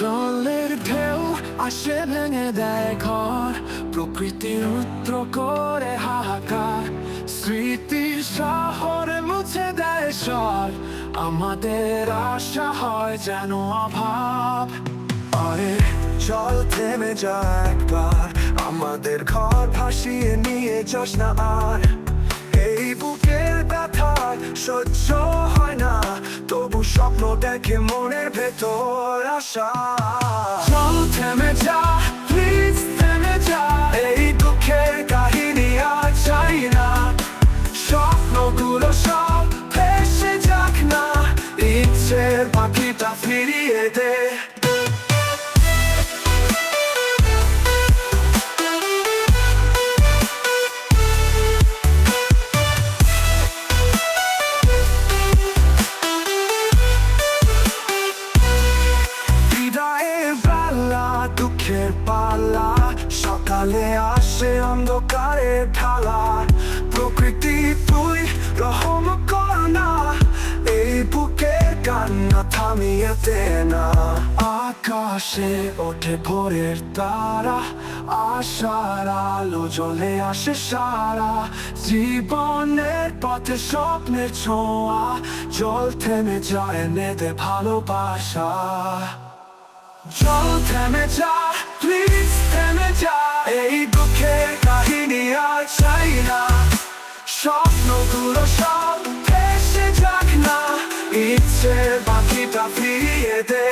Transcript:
জলের ঢেউ আসে ভেঙে দেয় ঘর। প্রকৃতি রুদ্র করে হাহাকার। স্মৃতির শহরে মুছে দেয় স্বর। আমাদের আশা হয় যেন অভাব। আরে জল থেমে যায় একবার। আমাদের ঘর ভাসিয়ে নিয়ে যাস না আর। এই বুকের ব্যথা সহ্য হয় স্বপ্ন দেখে মনের ভেতর আশা। চল থেমে যা প্লিজ থেমে যা। এই দুঃখের কাহিনী আর চাই না। স্বপ্নগুলো সব ভেসে যাক না। ইচ্ছের পাখিটা সকালে আসে অন্ধকারের ঢালা। প্রকৃতি তুই, রহম কর এই বুকে কান্না থামিয়েতে না। আকাশে ওঠে ভোরের তারা। আশার আলো জ্বলে আসে সারা। জীবনের পথে স্বপ্নের ছোঁয়া। জল থেমে যায় নেদে ভালোবাসা। জল থেমে যা প্লিজ থেমে যা। এই দুঃখের কাহিনী আর চাই না। স্বপ্নগুলো সব ভেসে যাক না। ইচ্ছে বাকিটা ফিরিয়ে দে।